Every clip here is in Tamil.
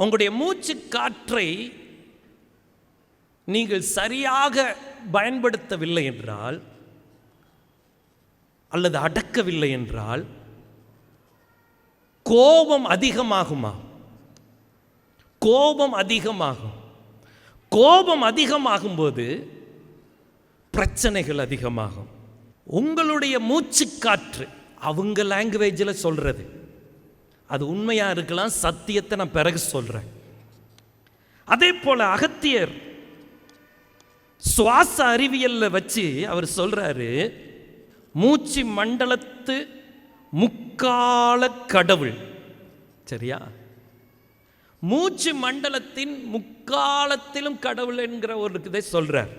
உங்களுடைய மூச்சு காற்றை நீங்கள் சரியாக பயன்படுத்தவில்லை என்றால் அல்லது அடக்கவில்லை என்றால் கோபம் அதிகமாகுமா? கோபம் அதிகமாகும். கோபம் அதிகமாகும்போது பிரச்சனைகள் அதிகமாகும். உங்களுடைய மூச்சு காற்று அவங்க லாங்குவேஜில் சொல்கிறது அது உண்மையாக இருக்கலாம் சத்தியத்தை நான் பிறகு சொல்கிறேன் அதே போல் அகத்தியர் சுவாச அறிவியலில் வச்சு அவர் சொல்கிறாரு மூச்சு மண்டலத்து முக்கால கடவுள். சரியா? மூச்சு மண்டலத்தின் முக்காலத்திலும் கடவுள் என்கிற ஒரு இதை சொல்றார்.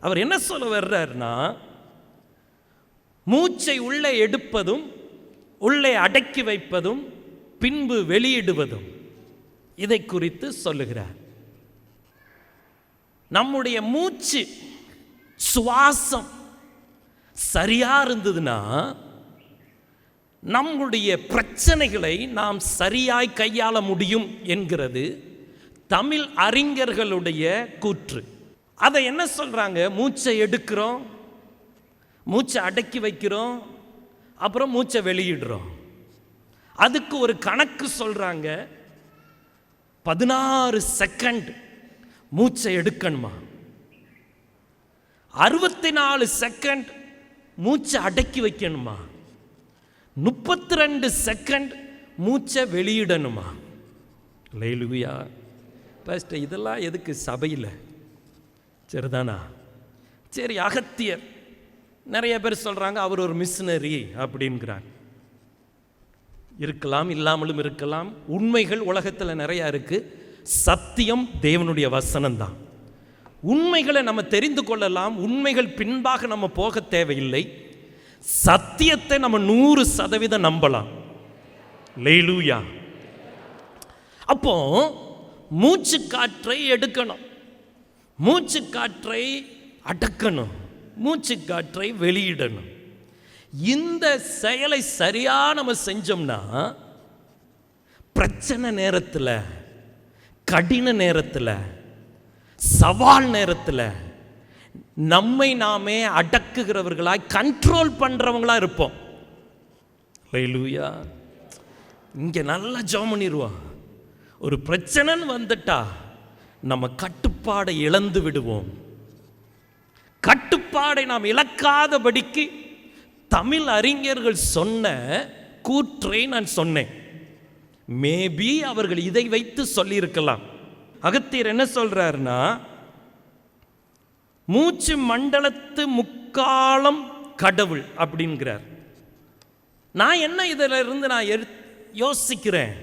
அவர் என்ன சொல்ல வர்றாருன்னா மூச்சை உள்ளே எடுப்பதும் உள்ளே அடக்கி வைப்பதும் பின்பு வெளியிடுவதும் இதை குறித்து சொல்லுகிறார். நம்முடைய மூச்சு சுவாசம் சரியா இருந்ததுன்னா நம்முடைய பிரச்சனைகளை நாம் சரியாய் கையாள முடியும் என்கிறது தமிழ் அறிஞர்களுடைய கூற்று. அதை என்ன சொல்றாங்க? மூச்சை எடுக்கிறோம் மூச்சை அடக்கி வைக்கிறோம் அப்புறம் மூச்சை வெளியிடுறோம். அதுக்கு ஒரு கணக்கு சொல்றாங்க. பதினாறு செகண்ட் மூச்சை எடுக்கணுமா? அறுபத்தி நாலு செகண்ட் மூச்சை அடக்கி வைக்கணுமா? முப்பத்தி ரெண்டு செகண்ட் மூச்சை வெளியிடணுமா? லைலுவியா ஃபஸ்ட்டு இதெல்லாம் எதுக்கு சபையில்? சரிதானா? சரி அகத்தியர். நிறைய பேர் சொல்கிறாங்க அவர் ஒரு மிஷினரி அப்படிங்கிறாங்க இருக்கலாம் இல்லாமலும் இருக்கலாம். உண்மைகள் உலகத்தில் நிறையா இருக்கு. சத்தியம் தேவனுடைய வசனம் தான் உண்மைகளை நம்ம தெரிந்து கொள்ளலாம். உண்மைகள் பின்பாக நம்ம போக தேவையில்லை. சத்தியத்தை நம்ம நூறு சதவீதம் நம்பலாம். லேலூயா அப்போ மூச்சு காற்றை எடுக்கணும். மூச்சு காற்றை அடக்கணும். மூச்சு காற்றை வெளியிடணும். இந்த செயலை சரியாக நம்ம செஞ்சோம்னா பிரச்சனை நேரத்தில் கடின நேரத்தில் சவால் நேரத்தில் நம்மை நாமே அடக்குகிறவர்களாய் கண்ட்ரோல் பண்ணுறவங்களா இருப்போம். லூயா இங்கே நல்லா ஜோம் பண்ணிடுவோம் ஒரு பிரச்சனைன்னு வந்துட்டா நம்ம கட்டுப்பாடை இழந்து விடுவோம். கட்டுப்பாடை நாம் இழக்காதபடிக்கு தமிழ் அறிஞர்கள் சொன்ன கூற்றை நான் சொன்னேன். மேபி அவர்கள் இதை வைத்து சொல்லியிருக்கலாம். அகத்தியர் என்ன சொல்றாருன்னா மூச்சு மண்டலத்து முக்காலம் கடவுள் அப்படிங்கிறார். நான் என்ன இதில் இருந்து நான் எடு யோசிக்கிறேன்?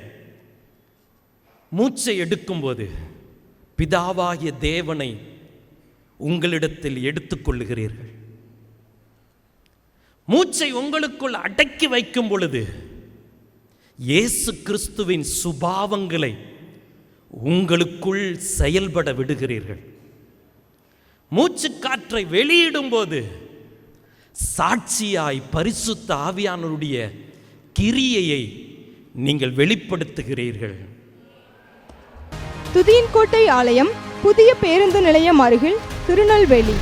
மூச்சை எடுக்கும்போது பிதாவாகிய தேவனை உங்களிடத்தில் எடுத்துக்கொள்ளுகிறீர்கள். மூச்சை உங்களுக்குள் அடக்கி வைக்கும் பொழுது இயேசு கிறிஸ்துவின் சுபாவங்களை உங்களுக்குள் செயல்பட விடுகிறீர்கள். மூச்சு காற்றை வெளியிடும் போது சாட்சியாய் பரிசுத்த ஆவியானவருடைய கிரியையை நீங்கள் வெளிப்படுத்துகிறீர்கள். துதியன்கோட்டை ஆலயம் புதிய பேருந்து நிலையம் அருகில் திருநெல்வேலி.